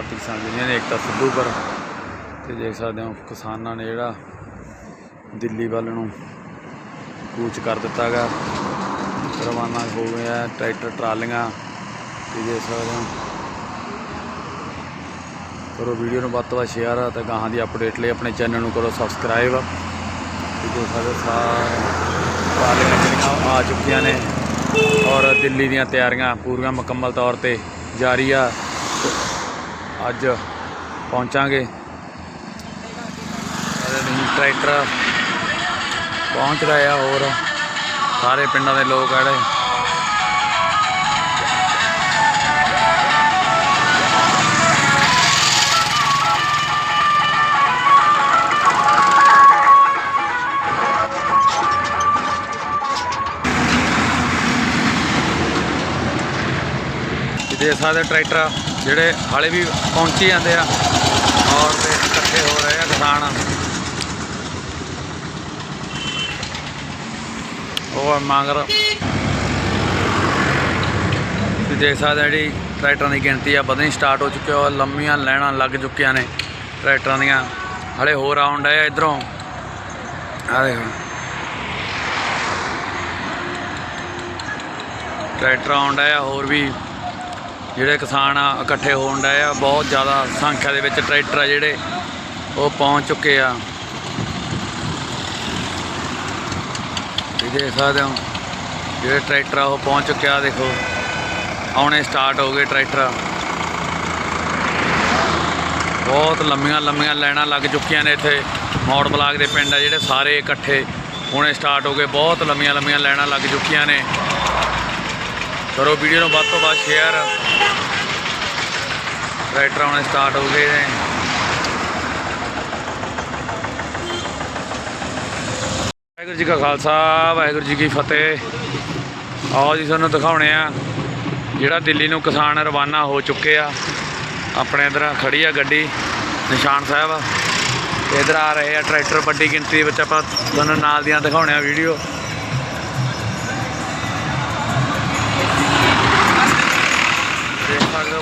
ਭਾਰਤੀ ਕਿਸਾਨ ਯੂਨੀਅਨ ਏਕਤਾ ਸਿੱਧੂਪੁਰ ਤੇ ਦੇਖ ਸਕਦੇ ਹੋ ਕਿਸਾਨਾਂ ਨੇ ਜਿਹੜਾ ਦਿੱਲੀ ਵੱਲ ਨੂੰ ਕੂਚ ਕਰ ਦਿੱਤਾ ਗਾ ਰਵਾਨਾ ਹੋ ਗਿਆ ਟਰੈਕਟਰ, ਟਰਾਲੀਆਂ ਤੇ ਦੇਖ ਸਕਦੇ ਹੋ। ਕਰੋ ਵੀਡੀਓ ਨੂੰ ਵੱਧ ਤੋਂ ਵੱਧ ਸ਼ੇਅਰ ਤੇ ਗਾਹਾਂ ਦੀ ਅਪਡੇਟ ਲਈ ਆਪਣੇ ਚੈਨਲ ਨੂੰ ਕਰੋ ਸਬਸਕ੍ਰਾਈਬ ਤੇ ਦੇਖ ਸਕਦੇ ਹੋ ਸਾਰੇ ਟਰਾਲੀਆਂ ਜਿਹੜੀਆਂ ਆ ਚੁੱਕੀਆਂ ਨੇ ਔਰ ਦਿੱਲੀ ਦੀਆਂ ਤਿਆਰੀਆਂ ਪੂਰੀਆਂ ਮੁਕੰਮਲ ਤੌਰ ਤੇ ਜਾਰੀ ਆ। ਅੱਜ ਪਹੁੰਚਾਂਗੇ। ਟਰੈਕਟਰ ਪਹੁੰਚ ਰਿਹਾ ਹੋਰ। ਸਾਰੇ ਪਿੰਡਾਂ ਦੇ ਲੋਕ ਆ ਜਿਹੜੇ। ਇਹ ਦੇਖ ਸਕਦੇ ਟਰੈਕਟਰ। ਜਿਹੜੇ ਹਾਲੇ ਵੀ ਪਹੁੰਚੀ ਜਾਂਦੇ ਆ ਔਰ ਤੇ ਇਕੱਠੇ ਹੋ ਰਹੇ ਆ ਕਿਸਾਨ। ਉਹ ਆ ਮਗਰ। ਤੁਸੀਂ ਦੇਖ ਸਕਦੇ ਜਿਹੜੀ ਟਰੈਕਟਰਾਂ ਦੀ ਗਿਣਤੀ ਆ, ਵਧਣੀ ਸਟਾਰਟ ਹੋ ਚੁੱਕੀ ਔਰ ਲੰਮੀਆਂ ਲਾਈਨਾਂ ਲੱਗ ਚੁੱਕੀਆਂ ਨੇ ਟਰੈਕਟਰਾਂ ਦੀਆਂ। ਹਲੇ ਹੋਰ ਆਉਣ ਡਏ ਆ ਇਧਰੋਂ। ਆ ਦੇਖੋ। ਟਰੈਕਟਰ ਆਉਣ ਡਏ ਆ, ਹੋਰ ਵੀ ਜਿਹੜੇ ਕਿਸਾਨ ਆ, ਇਕੱਠੇ ਹੋਣ ਡਏ ਆ, ਬਹੁਤ ਜ਼ਿਆਦਾ ਸੰਖਿਆ ਦੇ ਵਿੱਚ ਟਰੈਕਟਰ ਆ ਜਿਹੜੇ, ਉਹ ਪਹੁੰਚ ਚੁੱਕੇ ਆ। ਇਹ ਦੇਖ ਸਕਦੇ ਹੋ, ਜਿਹੜੇ ਟਰੈਕਟਰ ਆ, ਉਹ ਪਹੁੰਚ ਚੁੱਕਿਆ ਦੇਖੋ। ਆਉਣੇ ਸਟਾਰਟ ਹੋ ਗਏ ਟਰੈਕਟਰ। ਬਹੁਤ ਲੰਮੀਆਂ ਲੰਮੀਆਂ ਲਾਈਨਾਂ ਲੱਗ ਚੁੱਕੀਆਂ ਨੇ ਇੱਥੇ। ਮੌੜ ਬਲਾਕ ਦੇ ਪਿੰਡ ਆ ਜਿਹੜੇ ਸਾਰੇ ਇਕੱਠੇ। ਹੋਣੇ ਸਟਾਰਟ ਹੋ ਗਏ, ਬਹੁਤ ਲੰਮੀਆਂ ਲੰਮੀਆਂ ਲਾਈਨਾਂ ਲੱਗ ਚੁੱਕੀਆਂ ਨੇ। ਕਰੋ ਵੀਡੀਓ ਨੂੰ ਵੱਧ ਤੋਂ ਵੱਧ ਸ਼ੇਅਰ ਟਰੈਕਟਰ ਆਉਣੇ ਸਟਾਰਟ ਹੋ ਗਏ ਨੇ। ਵਾਹਿਗੁਰੂ ਜੀ ਕਾ ਖਾਲਸਾ, ਵਾਹਿਗੁਰੂ ਜੀ ਕੀ ਫਤਿਹ। ਆਓ ਜੀ ਤੁਹਾਨੂੰ ਦਿਖਾਉਣੇ ਆ, ਜਿਹੜਾ ਦਿੱਲੀ ਨੂੰ ਕਿਸਾਨ ਰਵਾਨਾ ਹੋ ਚੁੱਕੇ ਆ। ਆਪਣੇ ਇਧਰ ਖੜੀ ਆ ਗੱਡੀ, ਨਿਸ਼ਾਨ ਸਾਹਿਬ। ਇਧਰ ਆ ਰਹੇ ਆ, ਟਰੈਕਟਰ ਵੱਡੀ ਗਿਣਤੀ ਵਿੱਚ ਆਪਾਂ ਤੁਹਾਨੂੰ ਨਾਲ ਦੀਆਂ ਦਿਖਾਉਣੇ ਆ ਵੀਡੀਓ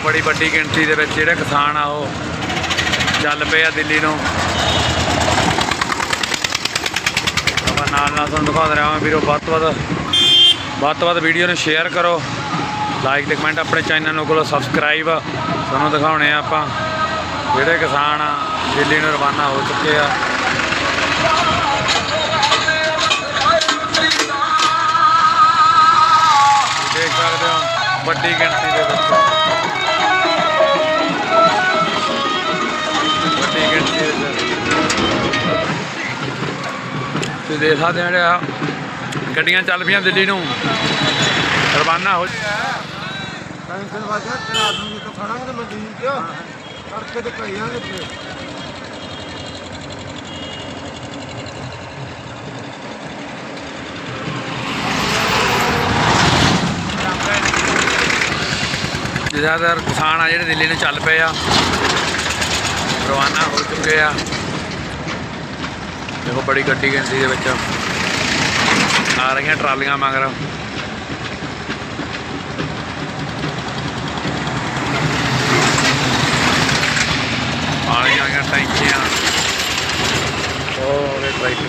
ਬੜੀ ਵੱਡੀ ਗਿਣਤੀ ਦੇ ਵਿੱਚ ਜਿਹੜੇ ਕਿਸਾਨ ਆ ਉਹ ਚੱਲ ਪਏ ਆ ਦਿੱਲੀ ਨੂੰ। ਆਪਾਂ ਨਾਲ ਨਾਲ ਤੁਹਾਨੂੰ ਦਿਖਾ ਰਿਹਾ ਹਾਂ ਵੀਰੋ, ਵੱਧ ਤੋਂ ਵੱਧ ਵੱਧ ਤੋਂ ਵੱਧ ਵੀਡੀਓ ਨੂੰ ਸ਼ੇਅਰ ਕਰੋ। ਲਾਈਕ ਤੇ ਕਮੈਂਟ ਆਪਣੇ ਚੈਨਲ ਨੂੰ ਕੋਲ ਸਬਸਕ੍ਰਾਈਬ ਤੁਹਾਨੂੰ ਦਿਖਾਉਣੇ ਆ ਆਪਾਂ ਜਿਹੜੇ ਕਿਸਾਨ ਆ, ਦਿੱਲੀ ਨੂੰ ਰਵਾਨਾ ਹੋ ਚੁੱਕੇ ਆ। ਦੇਖ ਸਕਦੇ ਹੋ ਵੱਡੀ ਗਿਣਤੀ ਦੇ ਵਿੱਚ। ਤੁਸੀਂ ਦੇਖ ਸਕਦੇ ਹੋ ਜਿਹੜਾ ਗੱਡੀਆਂ ਚੱਲ ਪਈਆਂ ਦਿੱਲੀ ਨੂੰ। ਰਵਾਨਾ ਹੋ ਟੈਨਸ਼ਨ ਵਾਜਾ ਤੇ ਆਦਮੀ ਤੋਂ ਖੜਾਂਗੇ ਤੇ ਮਜ਼ਦੂਰ ਕਿਉਂ? ਤੜਕੇ ਤੇ ਕਈਆਂਗੇ ਤੇ। ਜ਼ਿਆਦਾਤਰ ਕਿਸਾਨ ਆ ਜਿਹੜੇ ਦਿੱਲੀ ਨੂੰ ਚੱਲ ਪਏ ਆ। ਰਵਾਨਾ ਹੋ ਚੁੱਕੇ ਆ। ਦੇਖੋ ਬੜੀ ਗੱਡੀ ਗਿਣਤੀ ਦੇ ਵਿੱਚ ਆ ਰਹੀਆਂ ਟਰਾਲੀਆਂ ਮਗਰ ਆ ਰਹੀਆਂ ਟੈਂਕੀਆਂ ਉਹ ਟਰੈਕਟਰ